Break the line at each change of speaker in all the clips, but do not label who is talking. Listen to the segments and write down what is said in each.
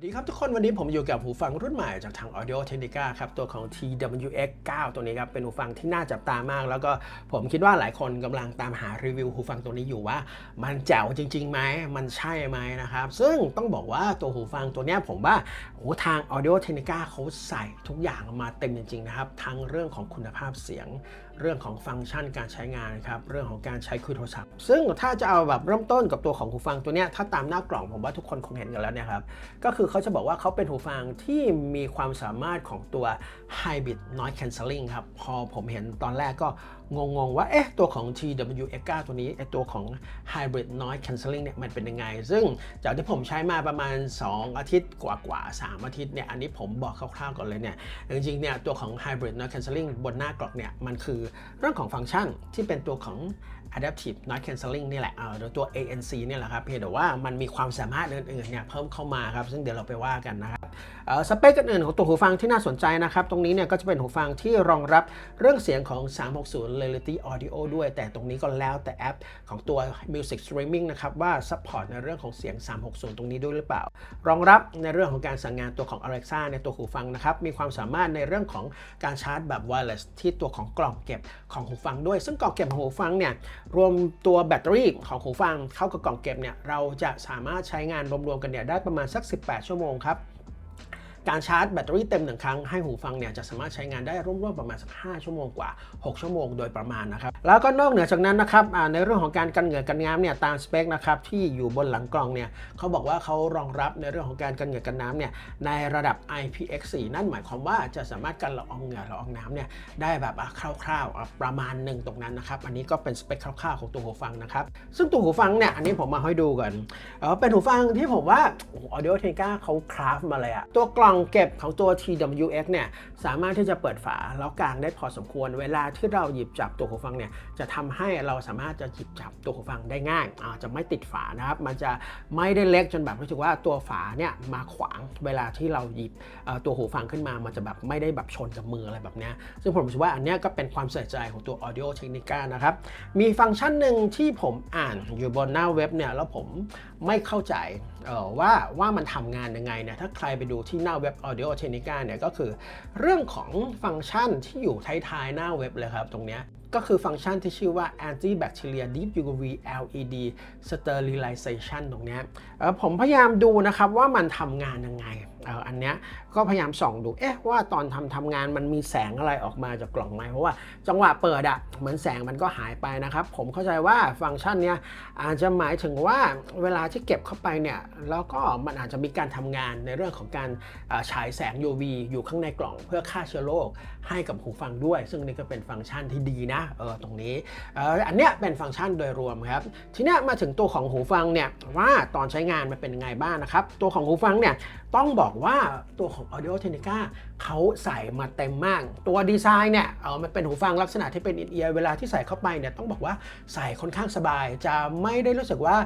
วัสดีครับทุกคนวันนี้ผมอยู่กับหูฟังรุ่นใหม่จากทาง Audio Technica ครับตัวของ TWX 9 ตัวนี้ครับเป็นหูฟังที่น่าจับตามาก แล้วก็ผมคิดว่าหลายคนกำลังตามหารีวิวหูฟังตัวนี้อยู่ว่า มันแจ๋วจริงๆไหมมันใช่ไหมนะครับ ซึ่งต้องบอกว่าตัวหูฟังตัวนี้ผมว่าโอ้ทาง Audio Technica เขาใส่ทุกอย่างมาเต็มจริงๆนะครับทั้งเรื่องของคุณภาพเสียง เรื่องของฟังก์ชันการใช้งานครับเรื่องของการใช้คุยโทรศัพท์ ซึ่งถ้าจะเอาแบบเริ่มต้นกับตัวของหูฟังตัวเนี้ยถ้าตามหน้ากล่องผมว่าทุกคนคงเห็นกันแล้วนะครับก็คือเขาจะบอกว่าเขาเป็นหูฟังที่มีความสามารถของตัว Hybrid Noise Cancelling ครับพอผมเห็นตอนแรกก็ งงๆว่าเอ๊ะตัวของ TWX9 ตัวนี้ไอตัวของ Hybrid Noise Cancelling เนี่ยมันเป็นยังไง ซึ่งจากที่ผมใช้มาประมาณ 2 อาทิตย์กว่าๆ3อาทิตย์เนี่ยอันนี้ผมบอกคร่าวๆก่อนเลยเนี่ยจริงๆเนี่ยตัวของ Hybrid Noise Cancelling บนหน้ากล่องเนี่ยมันคือเรื่องของฟังก์ชันที่เป็นตัวของ Adaptive Noise Cancelling นี่แหละเออหรือตัว ANC เนี่ยแหละครับเพียงแต่ว่ามันมีความสามารถอื่นๆเนี่ยเพิ่มเข้ามาครับ ซึ่งเดี๋ยวเราไปว่ากันนะครับเอ่อสเปคอื่นๆของตัวหูฟังที่น่าสนใจนะครับ ตรงนี้เนี่ยก็จะเป็นหูฟังที่รองรับเรื่องเสียงของ 360 Reality Audio ด้วย แต่ตรงนี้ก็แล้วแต่แอปของตัว Music Streaming นะครับว่า support ในเรื่องของเสียง 360 ตรงนี้ด้วยหรือเปล่า รองรับในเรื่องของการสั่งงานตัวของ Alexa ในตัวหูฟังนะครับมีความสามารถในเรื่องของการชาร์จแบบ wireless ที่ตัวของกล่องเก็บของหูฟังด้วย ซึ่งกล่องเก็บของหูฟังเนี่ยรวมตัวแบตเตอรี่ของหูฟังเข้ากับกล่องเก็บเนี่ยเราจะสามารถใช้งานรวมๆกันเนี่ยได้ประมาณสัก 18 ชั่วโมงครับ การชาร์จแบตเตอรี่เต็มหนึ่งครั้งให้หูฟังเนี่ยจะสามารถใช้งานได้ร่วมๆประมาณสัก5ชั่วโมงกว่า 6 ชั่วโมงโดยประมาณนะครับแล้วก็นอกเหนือจากนั้นนะครับในเรื่องของการกันเหงื่อกันน้ำเนี่ยตามสเปคนะครับที่อยู่บนหลังกล่องเนี่ยเขาบอกว่าเขารองรับในเรื่องของการกันเหงื่อกันน้ำเนี่ยในระดับ IPX4 นั่นหมายความว่าจะสามารถกันละอองเหงื่อละอองน้ำเนี่ยได้แบบคร่าวๆประมาณหนึ่งตรงนั้นนะครับอันนี้ก็เป็นสเปคคร่าวๆของตัวหูฟังนะครับซึ่งตัวหูฟังเนี่ยอันนี้ผมมาให้ดูก่อนเออเป็นหูฟังที่ผมว่าโอ้โห Audio t e c h n i เขาคราฟมาเลยอะตัวกล่ององเก็บของตัว TWX เนี่ยสามารถที่จะเปิดฝาแล้วกางได้พอสมควร เวลาที่เราหยิบจับตัวหูฟังเนี่ยจะทำให้เราสามารถจะหยิบจับตัวหูฟังได้ง่ายอาจะไม่ติดฝานะครับ มันจะไม่ได้เล็กจนแบบรู้สึกว่าตัวฝาเนี่ยมาขวางเวลาที่เราหยิบตัวหูฟังขึ้นมา มันจะแบบไม่ได้แบบชนกับมืออะไรแบบเนี้ยซึ่งผมรู้สึกว่าอันเนี้ยก็เป็นความใส่ใจของตัว Audio Technica นะครับ มีฟังก์ชันหนึ่งที่ผมอ่านอยู่บนหน้าเว็บเนี่ยแล้วผม ไม่เข้าใจออว่าว่ามันทำงานยังไงเนี่ยถ้าใครไปดูที่หน้าเว็บ Audio Technica เนี่ยก็คือเรื่องของฟังก์ชันที่อยู่ท้ายๆ หน้าเว็บเลยครับตรงนี้ก็คือฟังก์ชันที่ชื่อว่า Anti Bacteria Deep UV LED Sterilization ตรงนี้ออผมพยายามดูนะครับว่ามันทำงานยังไงอ่ออันเนี้ยก็พยายามส่องดูเอ๊ะว่าตอนทำทำงานมันมีแสงอะไรออกมาจากกล่องไหมเพราะว่าจังหวะเปิดอะเหมือนแสงมันก็หายไปนะครับ ผมเข้าใจว่าฟังก์ชันเนี้ยอาจจะหมายถึงว่าเวลาที่เก็บเข้าไปเนี่ยแล้วก็มันอาจจะมีการทำงานในเรื่องของการฉายแสง UV อยู่ข้างในกล่องเพื่อฆ่าเชื้อโรคให้กับหูฟังด้วย ซึ่งนี่ก็เป็นฟังก์ชันที่ดีนะเออตรงนี้อ่ออันเนี้ยเป็นฟังก์ชันโดยรวมครับทีนี้มาถึงตัวของหูฟังเนี่ยว่าตอนใช้งานมันเป็นยังไงบ้างนะครับตัวของหูฟังเนี่ยต้องบอกว่าตัวของ Audio Technica เขาใส่มาเต็มมาก ตัวดีไซน์เนี่ยเออมันเป็นหูฟังลักษณะที่เป็นอินเอียร์เวลาที่ใส่เข้าไปเนี่ยต้องบอกว่าใส่ค่อนข้างสบาย จะไม่ได้รู้สึกว่า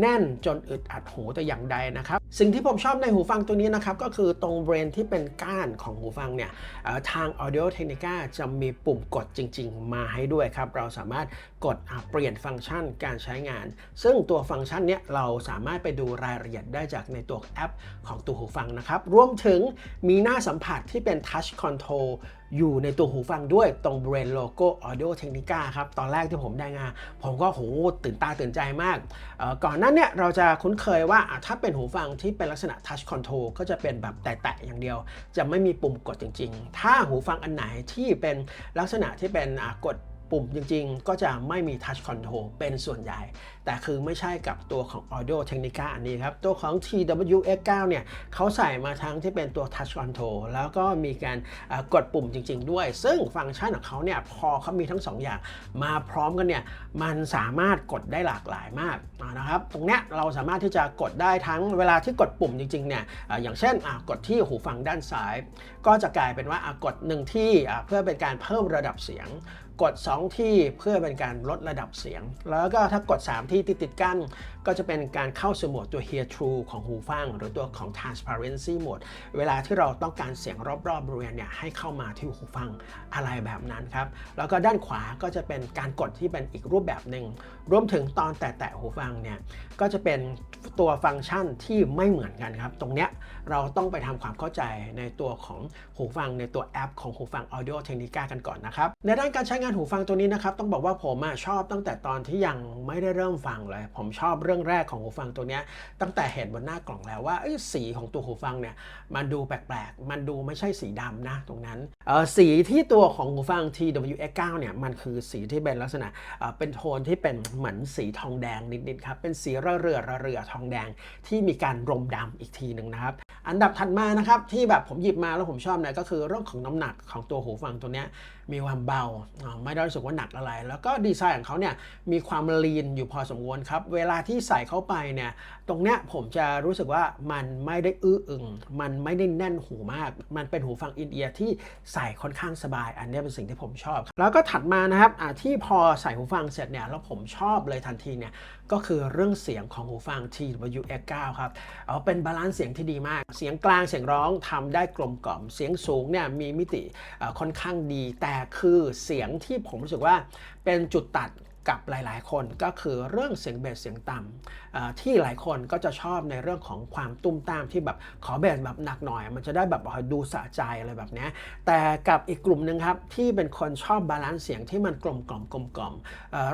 แน่นจนอึดอัดหูแต่อย่างใดนะครับ สิ่งที่ผมชอบในหูฟังตัวนี้นะครับ ก็คือตรงเบรนที่เป็นก้านของหูฟังเนี่ยทาง Audio Technica จะมีปุ่มกดจริง ๆ มาให้ด้วยครับ เราสามารถกดเปลี่ยนฟังก์ชันการใช้งาน ซึ่งตัวฟังก์ชันเนี้ยเราสามารถไปดูรายละเอียดได้จากในตัวแอปของตัวหูฟังนะครับรวมถึงมีหน้าสัมผัสที่เป็น Touch Control อยู่ในตัวหูฟังด้วยตรงเบรนโลโก้ Audio Technica ครับ ตอนแรกที่ผมได้งาน ผมก็โหตื่นตาตื่นใจมาก ก่อนหนั้นเนี่ยเราจะคุ้นเคยว่าถ้าเป็นหูฟังที่เป็นลักษณะ Touch Control ก็จะเป็นแบบแตะๆอย่างเดียว จะไม่มีปุ่มกดจริง ๆ ถ้าหูฟังอันไหนที่เป็นลักษณะที่เป็นกด ปุ่มจริงๆ ก็จะไม่มี Touch Control เป็นส่วนใหญ่ แต่คือไม่ใช่กับตัวของ Audio Technica อันนี้ครับ ตัวของ TWX9 เนี่ยเขาใส่มาทั้งที่เป็นตัว Touch Control แล้วก็มีการกดปุ่มจริง ๆ ด้วย ซึ่งฟังก์ชันของเขาเนี่ยพอเขามีทั้ง 2ออย่าง มาพร้อมกันเนี่ยมันสามารถกดได้หลากหลายมากนะครับตรงเนี้ยเราสามารถที่จะกดได้ทั้งเวลาที่กดปุ่มจริงๆเนี่ยอย่างเช่นกดที่หูฟังด้านซ้าย ก็จะกลายเป็นว่ากดหนึ่งที่เพื่อเป็นการเพิ่มระดับเสียง กด 2 ที่เพื่อเป็นการลดระดับเสียง แล้วก็ถ้ากด 3 ที่ติดติดกัน ก็จะเป็นการเข้าสู่โหมดตัว Hear True ของหูฟัง หรือตัวของ Transparency Mode เวลาที่เราต้องการเสียงรอบๆบริเวณเนี่ยให้เข้ามาที่หูฟังอะไรแบบนั้นครับ แล้วก็ด้านขวาก็จะเป็นการกดที่เป็นอีกรูปแบบหนึ่งรวมถึงตอนแตะหูฟังเนี่ยก็จะเป็นตัวฟังก์ชันที่ไม่เหมือนกันครับ ตรงเนี้ยเราต้องไปทำความเข้าใจในตัวของหูฟังในตัวแอป ของหูฟัง Audio Technica กันก่อนนะครับในด้านการใช้งานหูฟังตัวนี้นะครับต้องบอกว่าผมชอบตั้งแต่ตอนที่ยังไม่ได้เริ่มฟังเลย ผมชอบเรื่องแรกของหูฟังตัวนี้ตั้งแต่เห็นบนหน้ากล่องแล้วว่าสีของตัวหูฟังเนี่ยมันดูแปลกๆ มันดูไม่ใช่สีดำนะตรงนั้นสีที่ตัวของหูฟัง TWX9 เนี่ยมันคือสีที่เป็นลักษณะเป็นโทนที่เป็นเหมือนสีทองแดงนิดๆครับเป็นสีระเรือระเรือทองแดงที่มีการรมดำอีกทีหนึ่งนะครับ อันดับถัดมานะครับที่แบบผมหยิบมาแล้วผมชอบเนี่ยก็คือเรื่องของน้ำหนักของตัวหูฟังตัวนี้มีความเบา ไม่ได้รู้สึกว่าหนักอะไร แล้วก็ดีไซน์ของเขาเนี่ยมีความลีนอยู่พอสมควรครับ เวลาที่ใส่เข้าไปเนี่ยตรงเนี้ยผมจะรู้สึกว่ามันไม่ได้อื้ออึงมันไม่ได้แน่นหูมาก มันเป็นหูฟังอินเอียร์ที่ใส่ค่อนข้างสบาย อันนี้เป็นสิ่งที่ผมชอบ แล้วก็ถัดมานะครับอ่าที่พอใส่หูฟังเสร็จเนี่ยแล้วผมชอบเลยทันทีเนี่ยก็คือเรื่องเสียงของหูฟัง TWX9 ครับเอาเป็นบาลานซ์เสียงที่ดีมากเสียงกลางเสียงร้องทำได้กลมกล่อม เสียงสูงเนี่ยมีมิติค่อนข้างดี แต่คือเสียงที่ผมรู้สึกว่าเป็นจุดตัด กับหลายๆ คนก็คือเรื่องเสียงเบสเสียงต่ำที่หลายคนก็จะชอบในเรื่องของความตุ้มตามที่แบบขอเบสแบบหนักหน่อย มันจะได้แบบดูสะใจอะไรแบบนี้แต่กับอีกกลุ่มหนึ่งครับที่เป็นคนชอบบาลานซ์เสียงที่มันกลมกล่อมกลมกล่อม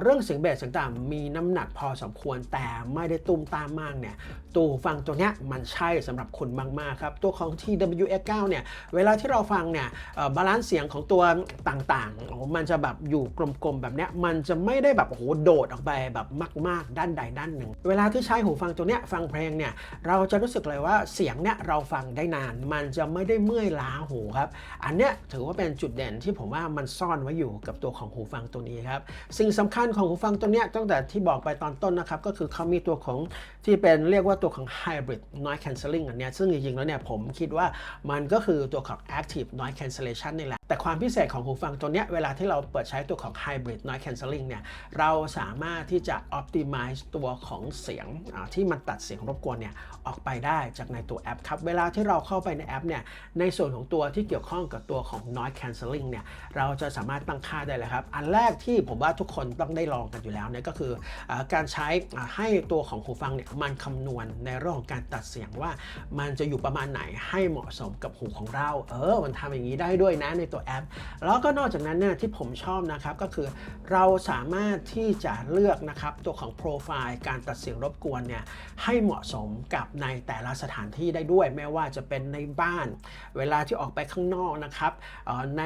เรื่องเสียงเบสเสียงต่ำมีน้ำหนักพอสมควรแต่ไม่ได้ตุ้มตามมากเนี่ยตัวหูฟังตัวเนี้ยมันใช่สำหรับคุณมากๆครับตัวของ TWX9 เนี่ยเวลาที่เราฟังเนี่ยบาลานซ์เสียงของตัวต่างๆมันจะแบบอยู่กลมๆแบบเนี้ยมันจะไม่ได้แบบโอ้โหโดดออกไปแบบมากๆ ด้านใดด้านหนึ่ง เวลาที่ใช้หูฟังตัวเนี้ยฟังเพลงเนี่ยเราจะรู้สึกเลยว่าเสียงเนี่ยเราฟังได้นาน มันจะไม่ได้เมื่อยล้าหูครับ อันเนี้ยถือว่าเป็นจุดเด่นที่ผมว่ามันซ่อนไว้อยู่กับตัวของหูฟังตัวนี้ครับสิ่งสำคัญของหูฟังตัวเนี้ยตั้งแต่ที่บอกไปตอนต้นนะครับก็คือเขามีตัวของที่เป็นเรียกว่าตัวของ hybrid noise cancelling อันเนี้ยซึ่งจริงๆแล้วเนี่ยผมคิดว่ามันก็คือตัวของ active noise cancellation นี่แหละแต่ความพิเศษของหูฟังตัวเนี้ยเวลาที่เราเปิดใช้ตัวของ hybrid noise cancelling เนี่ยเราสามารถที่จะ optimize ตัวของเสียงที่มันตัดเสียงรบกวนเนี่ยออกไปได้จากในตัวแอปครับ เวลาที่เราเข้าไปในแอปเนี่ยในส่วนของตัวที่เกี่ยวข้องกับตัวของ noise cancelling เนี่ยเราจะสามารถตั้งค่าได้เลยครับ อันแรกที่ผมว่าทุกคนต้องได้ลองกันอยู่แล้วเนี่ยก็คืออการใช้ให้ตัวของหูฟังเนี่ยมันคำนวณในเรื่องของการตัดเสียงว่า มันจะอยู่ประมาณไหนให้เหมาะสมกับหูของเรา เออ มันทำอย่างนี้ได้ด้วยนะในตัวแอป แล้วก็นอกจากนั้นเนี่ยที่ผมชอบนะครับก็คือเราสามารถที่จะเลือกนะครับตัวของโปรไฟล์การตัดเสียงรบกวนเนี่ยให้เหมาะสมกับในแต่ละสถานที่ได้ด้วย ไม่ว่าจะเป็นในบ้าน เวลาที่ออกไปข้างนอกนะครับใน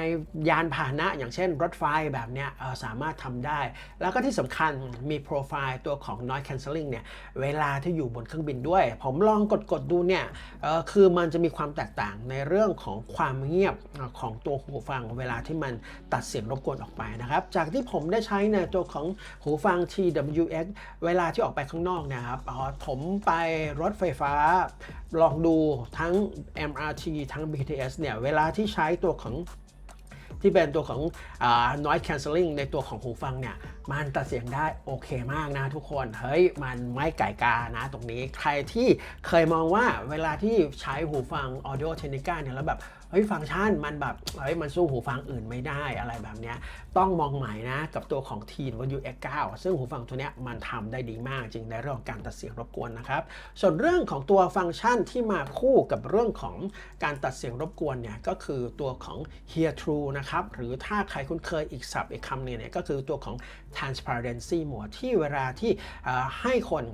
ยานพาหนะอย่างเช่นรถไฟแบบเนี้ยสามารถทำได้ แล้วก็ที่สำคัญมีโปรไฟล์ตัวของ noise cancelling เนี่ยเวลาที่อยู่บนเครื่องบินด้วย ผมลองกดกดดูเนี่ยคือมันจะมีความแตกต่างในเรื่องของความเงียบของตัวหูฟัง เวลาที่มันตัดเสียงรบกวนออกไปนะครับ จากที่ผมได้ใช้ในตัวของหูฟัง TWX เวลาที่ออกไปข้างนอกเนะครับอ๋อผมไปรถไฟฟ้า ลองดูทั้ง MRT ทั้ง BTS เนี่ยเวลาที่ใช้ตัวของที่เป็นตัวของอ noise cancelling ในตัวของหูฟังเนี่ยมันตัดเสียงได้โอเคมากนะทุกคน เฮ้ย มันไม่ไก่กานะตรงนี้ ใครที่เคยมองว่าเวลาที่ใช้หูฟัง Audio Technica เนี่ยแล้วแบบ เฮ้ยฟังก์ชันมันแบบเฮ้ยมันสู้หูฟังอื่นไม่ได้อะไรแบบเนี้ยต้องมองใหม่นะกับตัวของ TWX9 ซึ่งหูฟังตัวเนี้ยมันทำได้ดีมากจริงในเรื่องของการตัดเสียงรบกวนนะครับ ส่วนเรื่องของตัวฟังก์ชันที่มาคู่กับเรื่องของการตัดเสียงรบกวนเนี่ยก็คือตัวของ Hear True นะครับหรือถ้าใครคุ้นเคยอีกศัพท์อีกคำนึงเนี่ยก็คือตัวของ Transparency Mode ที่เวลาที่ให้คน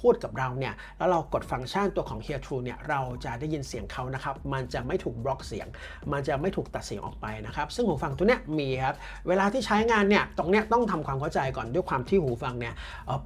พูดกับเราเนี่ยแล้วเรากดฟังก์ชันตัวของ Hear True เนี่ยเราจะได้ยินเสียงเขานะครับ มันจะไม่ถูกบล็อกเสียง มันจะไม่ถูกตัดเสียงออกไปนะครับ ซึ่งหูฟังตัวเนี้ยมีครับ เวลาที่ใช้งานเนี่ยตรงเนี้ยต้องทำความเข้าใจก่อนด้วยความที่หูฟังเนี่ย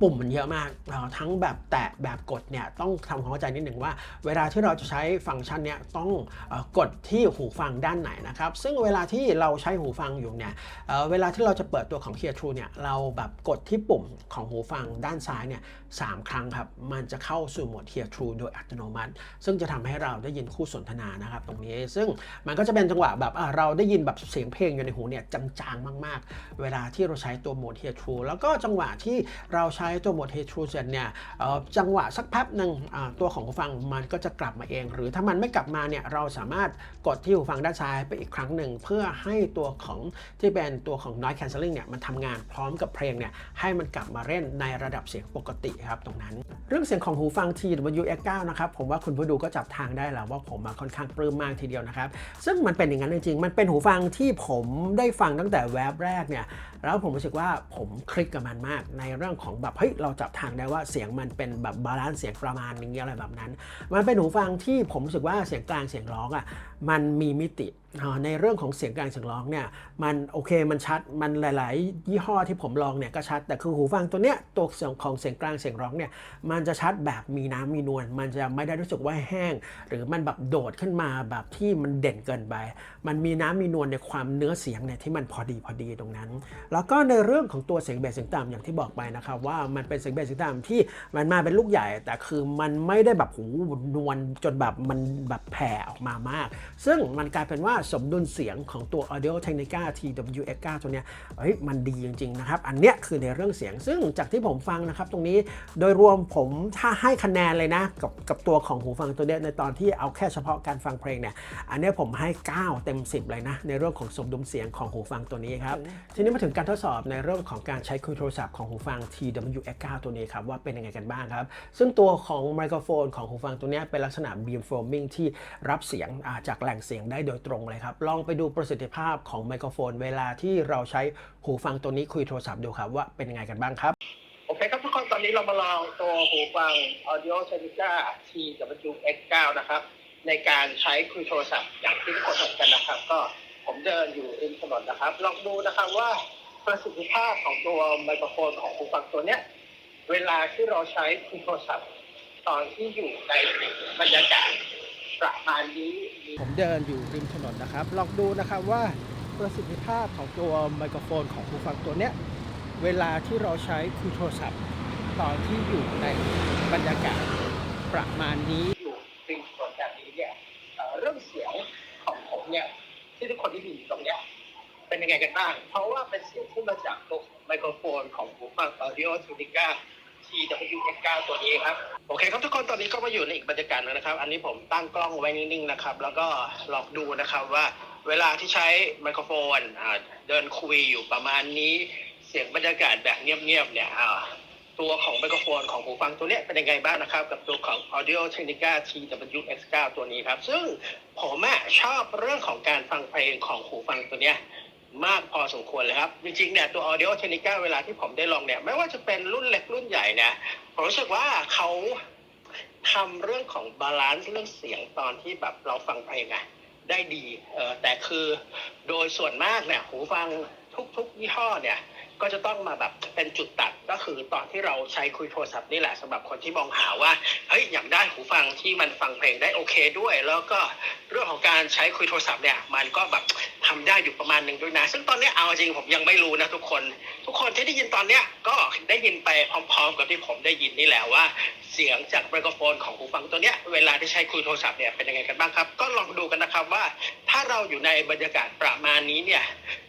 ปุ่มมันเยอะมาก ทั้งแบบแตะแบบกดเนี่ยต้องทำความเข้าใจนิดหนึ่งว่า เวลาที่เราจะใช้ฟังก์ชันเนี่ยต้องอกดที่หูฟังด้านไหนนะครับ ซึ่งเวลาที่เราใช้หูฟังอยู่เนี่ยเอ่อเวลาที่เราจะเปิดตัวของ Hear True เนี่ยเราแบบกดที่ปุ่มของหูฟังด้านซ้ายเนี่ยสามครั้งครับ มันจะเข้าสู่โหมด Hear True โดยอัตโนมัติ ซึ่งจะทำให้เราได้ยินคู่สนทนานะครับตรงนี้ ซึ่งมันก็จะเป็นจังหวะแบบเราได้ยินแบบเสียงเพลงอยู่ในหูเนี่ยจางๆมาก ๆ เวลาที่เราใช้ตัวโหมด Hear True แล้วก็จังหวะที่เราใช้ตัวโหมด Hear True เสร็จเนี่ยจังหวะสักแป๊บหนึ่งตัวของหูฟังมันก็จะกลับมาเอง หรือถ้ามันไม่กลับมาเนี่ยเราสามารถกดที่หูฟังด้านซ้ายไปอีกครั้งหนึ่งเพื่อให้ตัวของที่เป็นตัวของ noise cancelling เนี่ยมันทำงานพร้อมกับเพลงเนี่ยให้มันกลับมาเล่นในระดับเสียงปกติครับตรงนั้น เรื่องเสียงของหูฟัง TWX9 นะครับผมว่าคุณผู้ดูก็จับทางได้แล้วว่าผมมาค่อนข้างปลื้มมากทีเดียวนะครับซึ่งมันเป็นอย่างนั้นจริงๆมันเป็นหูฟังที่ผมได้ฟังตั้งแต่แวบแรกเนี่ยแล้วผมรู้สึกว่าผมคลิกกับมันมากในเรื่องของแบบเฮ้ยเราจับทางได้ว่าเสียงมันเป็นแบบบาลานซ์เสียงประมาณนี้อะไรแบบนั้น มันเป็นหูฟังที่ผมรู้สึกว่าเสียงกลางเสียงร้องอะมันมีมิติในเรื่องของเสียงกลางเสียงร้องเนี่ยมันโอเคมันชัดมันหลาย ๆ ยี่ห้อที่ผมลองเนี่ยก็ชัด แต่คือหูฟังตัวเนี้ยตัวเสียงของเสียงกลางเสียงร้องเนี่ยมันจะชัดแบบมีน้ำมีนวลมันจะไม่ได้รู้สึกว่าแห้ง หรือมันแบบโดดขึ้นมาแบบที่มันเด่นเกินไป มันมีน้ำมีนวลในความเนื้อเสียงเนี่ยที่มันพอดีพอดีตรงนั้นแล้วก็ในเรื่องของตัวเสียงเบสเสียงต่ำอย่างที่บอกไปนะครับว่ามันเป็นเสียงเบสเสียงต่ำที่มันมาเป็นลูกใหญ่ แต่คือมันไม่ได้แบบหูนวลจนแบบมันแบบแผ่ออกมามาก ซึ่งมันกลายเป็นว่าสมดุลเสียงของตัว Audio Technica TWS9 ตัวเนี้ยเฮ้ยมันดีจริงๆนะครับ อันเนี้ยคือในเรื่องเสียง ซึ่งจากที่ผมฟังนะครับตรงนี้โดยรวมผมถ้าให้คะแนนเลยนะกับกับตัวของหูฟังตัวเนี้ยในตอนที่เอาแค่เฉพาะการฟังเพลงเนี่ยอันเนี้ยผมให้ 9 เต็ม 10 เลยนะในเรื่องของสมดุลเสียงของหูฟังตัวนี้ครับทีนี้มาถึงการทดสอบในเรื่องของการใช้คุยโทรศัพท์ของหูฟัง TWS9 ตัวนี้ครับว่าเป็นยังไงกันบ้างครับ ซึ่งตัวของไมโครโฟนของหูฟังตัวนี้เป็นลักษณะ beam forming ที่รับเสียงาจากแหล่งเสียงได้โดยตรงเลยครับ ลองไปดูประสิทธิภาพของไมโครโฟน เวลาที่เราใช้หูฟังตัวนี้คุยโทรศัพท์ดูครับว่าเป็นยังไงกันบ้างครับ
โอเคครับทุกคนตอนนี้เรามาลองตัวหูฟัง Audio Technica TWX9 นะครับในการใช้คุยโทรศัพท์อย่างที่ทุกคนเห็นกันนะครับ ก็ผมเดินอยู่ริมถนนนะครับ ลองดูนะครับว่า ประสิทธิภาพของตัวไมโครโฟนของหูฟังตัวเนี้ยเวลาที่เราใช้คุยโทรศัพท์ตอนที่อยู่ในบรรยากาศประมาณนี้มี
ผมเดินอยู่ริมถนนนะครับ ลองดูนะครับว่าประสิทธิภาพของตัวไมโครโฟนของหูฟังตัวเนี้ยเวลาที่เราใช้คุยโทรศัพท์ ตอนที่อยู่ในบรรยากาศประมาณนี้
อยู่ริมถนนแบบนี้เนี่ยเอ่อเรื่องเสียงของผมเนี่ยที่ทุกคนได้ยินอยู่ตรงเนี้ย เป็นยังไงกันบ้าง เพราะว่าเป็นเสียงที่มาจากตัวไมโครโฟนของหูฟัง Audio Technica TWS9 ตัวนี้ครับ โอเคครับทุกคนตอนนี้ก็มาอยู่ในอีกบรรยากาศหนึงนะครับ อันนี้ผมตั้งกล้องไว้นิ่งๆนะครับ แล้วก็ลองดูนะครับว่าเวลาที่ใช้ไมโครโฟนเดินคุยอยู่ประมาณนี้ เสียงบรรยากาศแบบเงียบๆเนี่ยตัวของไมโครโฟนของหูฟังตัวนี้เป็นยังไงบ้างนะครับ กับตัวของ Audio Technica TWX9 ตัวนี้ครับ ซึ่งผมอะชอบเรื่องของการฟังเพลงของหูฟังตัวเนี้ย มากพอสมควรเลยครับ จริงๆเนี่ยตัว Audio Technica เวลาที่ผมได้ลองเนี่ย ไม่ว่าจะเป็นรุ่นเล็กรุ่นใหญ่เนี่ยผมรู้สึกว่าเขาทำเรื่องของบาลานซ์เรื่องเสียงตอนที่แบบเราฟังเพลงอะได้ดีเออแต่คือโดยส่วนมากเนี่ยหูฟังทุกๆยี่ห้อเนี่ย ก็จะต้องมาแบบเป็นจุดตัดก็คือตอนที่เราใช้คุยโทรศัพท์นี่แหละสำหรับคนที่มองหาว่าเฮ้ยอยากได้หูฟังที่มันฟังเพลงได้โอเคด้วย แล้วก็เรื่องของการใช้คุยโทรศัพท์เนี่ยมันก็แบบทำได้อยู่ประมาณหนึ่งด้วยนะ ซึ่งตอนนี้เอาจริงผมยังไม่รู้นะทุกคน ทุกคนที่ได้ยินตอนเนี้ยก็ได้ยินไปพร้อมๆกับที่ผมได้ยินนี่แหละว่าเสียงจากไมโครโฟนของหูฟังตัวเนี้ยเวลาที่ใช้คุยโทรศัพท์เนี่ยเป็นยังไงกันบ้างครับ ก็ลองดูกันนะครับว่า ถ้าเราอยู่ในบรรยากาศประมาณนี้เนี่ย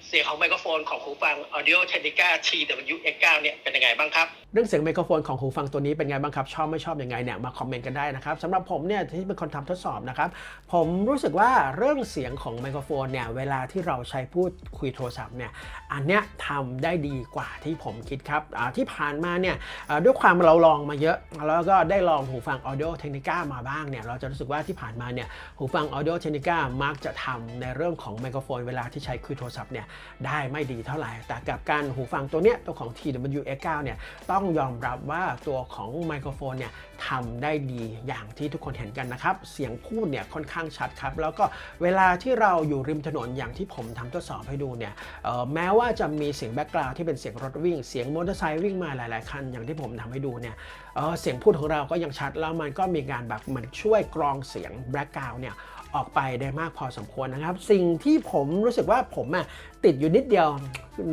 เสียงของไมโครโฟนของหูฟัง Audio Technica TWX9 เนี่ยเป็นยังไงบ้างครับ
เรื่องเสียงไมโครโฟนของหูฟังตัวนี้เป็นไงบ้างครับ ชอบไม่ชอบอยังไงเนี่ยมาคอมเมนต์กันได้นะครับสำหรับผมเนี่ยที่เป็นคนทำทดสอบนะครับ ผมรู้สึกว่าเรื่องเสียงของไมโครโฟนเนี่ยเวลาที่เราใช้พูดคุยโทรศัพท์เนี่ยอันเนี้ยทำได้ดีกว่าที่ผมคิดครับอ่าที่ผ่านมาเนี่ยด้วยความเราลองมาเยอะ แล้วก็ได้ลองหูฟัง Audio Technica มาบ้างเนี่ยเราจะรู้สึกว่าที่ผ่านมาเนี่ยหูฟัง Audio Technica มักจะทำในเรื่องของไมโครโฟนเวลาที่ใช้คุยโทรศัพท์เนี่ยได้ไม่ดีเท่าไหร่แต่กับการหูฟังตัวเนี้ยตัวของ TWS9 เนี่ยต้อง้องยอมรับว่าตัวของไมโครโฟนเนี่ยทำได้ดีอย่างที่ทุกคนเห็นกันนะครับ เสียงพูดเนี่ยค่อนข้างชัดครับ แล้วก็เวลาที่เราอยู่ริมถนนอย่างที่ผมทำทดสอบให้ดูเนี่ยแม้ว่าจะมีเสียงแบ็กกราวที่เป็นเสียงรถวิ่ง เสียงมอเตอร์ไซค์วิ่งมาหลาย ๆ คันอย่างที่ผมทำให้ดูเนี่ยเเสียงพูดของเราก็ยังชัดแล้วมันก็มีการแบบเหมือนช่วยกรองเสียงแบล็กกราวเนี่ย ออกไปได้มากพอสมควรนะครับ สิ่งที่ผมรู้สึกว่าผมอะติดอยู่นิดเดียว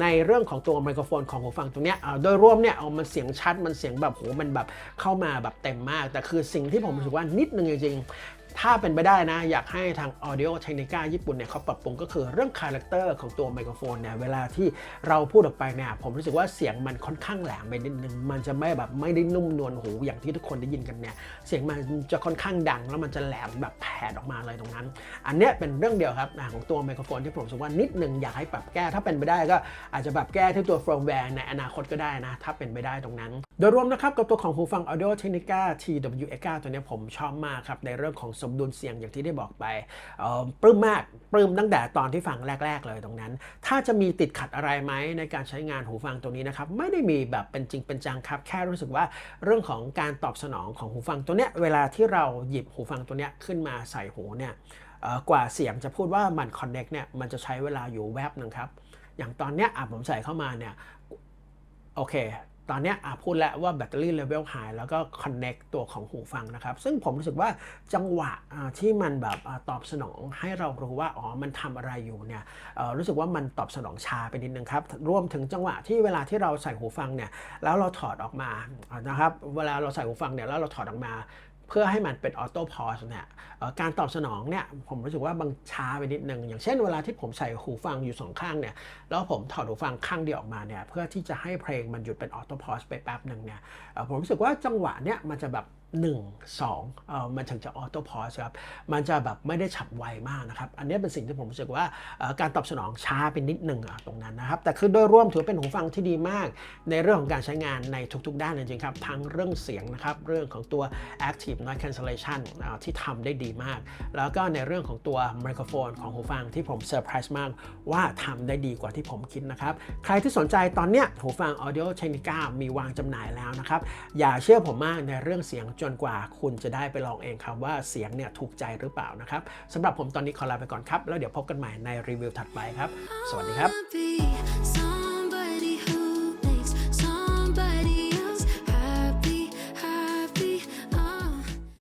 ในเรื่องของตัวไมโครโฟนของหูฟังตรงนี้อ่อโดยรวมเนี่ยเอามันเสียงชัดมันเสียงแบบโหมันแบบเข้ามาแบบเต็มมาก แต่คือสิ่งที่ผมรู้สึกว่านิดนึงจริง ถ้าเป็นไปได้นะ อยากให้ทาง Audio Technica ญี่ปุ่นเนี่ยเขาปรับปรุงก็คือเรื่องคาแรคเตอร์ของตัวไมโครโฟนเนี่ยเวลาที่เราพูดออกไปเนี่ยผมรู้สึกว่าเสียงมันค่อนข้างแหลมไปนิดนึง มันจะไม่แบบไม่ได้นุ่มนวลหูอย่างที่ทุกคนได้ยินกันเนี่ยเสียงมันจะค่อนข้างดัง แล้วมันจะแหลมแบบแผ่ออกมาเลยตรงนั้น อันเนี้ยเป็นเรื่องเดียวครับของตัวไมโครโฟนที่ผมรู้สึกว่านิดนึงอยากให้ปรับแก้ถ้าเป็นไปได้ก็อาจจะแบบแก้ที่ตัวเฟิร์มแวร์ในอนาคตก็ได้นะถ้าเป็นไปได้ตรงนั้น โดยรวมนะครับกับตัวของหูฟัง Audio Technica TWX9 ตัวเนี้ยผมชอบมากครับในเรื่องของสมดุลเสียงอย่างที่ได้บอกไปปลื้มมากปลื้มตั้งแต่ตอนที่ฟังแรก ๆ เลยตรงนั้น ถ้าจะมีติดขัดอะไรไหมในการใช้งานหูฟังตัวนี้นะครับไม่ได้มีแบบเป็นจริงเป็นจังครับ แค่รู้สึกว่าเรื่องของการตอบสนองของหูฟังตัวเนี้ยเวลาที่เราหยิบหูฟังตัวเนี้ยขึ้นมาใส่หูเนี่ยกว่าเสียงจะพูดว่ามัน connect เนี่ยมันจะใช้เวลาอยู่แวบหนึ่งครับ อย่างตอนเนี้ยอะผมใส่เข้ามาเนี่ยโอเค ตอนนี้พูดแล้วว่าแบตเตอรี่เลเวล high แล้วก็ connect ตัวของหูฟังนะครับ ซึ่งผมรู้สึกว่าจังหวะที่มันแบบตอบสนองให้เรารู้ว่า อ๋อ มันทำอะไรอยู่เนี่ยรู้สึกว่ามันตอบสนองช้าไปนิดนึงครับ รวมถึงจังหวะที่เวลาที่เราใส่หูฟังเนี่ยแล้วเราถอดออกมานะครับเวลาเราใส่หูฟังเนี่ยแล้วเราถอดออกมา เพื่อให้มันเป็นออโต้พอสเนี่ยการตอบสนองเนี่ยผมรู้สึกว่าบางช้าไปนิดนึง อย่างเช่นเวลาที่ผมใส่หูฟังอยู่สองข้างเนี่ยแล้วผมถอดหูฟังข้างเดียวออกมาเนี่ยเพื่อที่จะให้เพลงมันหยุดเป็นออโต้พอสไปแป๊บหนึ่งเนี่ยผมรู้สึกว่าจังหวะเนี่ยมันจะแบบ 1 2เอ่อมันถึงจะออโต้พอสครับ มันจะแบบไม่ได้ฉับไวมากนะครับ อันนี้เป็นสิ่งที่ผมรู้สึกว่าการตอบสนองช้าไปนิดหนึ่งอะตรงนั้นนะครับ แต่คือโดยรวมถือเป็นหูฟังที่ดีมาก ในเรื่องของการใช้งานในทุกๆ ด้านจริงๆครับ ทั้งเรื่องเสียงนะครับ เรื่องของตัว active noise cancellation อ่าที่ทำได้ดีมาก แล้วก็ในเรื่องของตัวไมโครโฟนของหูฟังที่ผมเซอร์ไพรส์มากว่าทำได้ดีกว่าที่ผมคิดนะครับ ใครที่สนใจตอนเนี้ยหูฟัง Audio Technica มีวางจำหน่ายแล้วนะครับ อย่าเชื่อผมมากในเรื่องเสียงจจนกว่าคุณจะได้ไปลองเองครับว่าเสียงเนี่ยถูกใจหรือเปล่านะครับสำหรับผมตอนนี้ขอลาไปก่อนครับ แล้วเดี๋ยวพบกันใหม่ในรีวิวถัดไปครับ สวัสดีครับ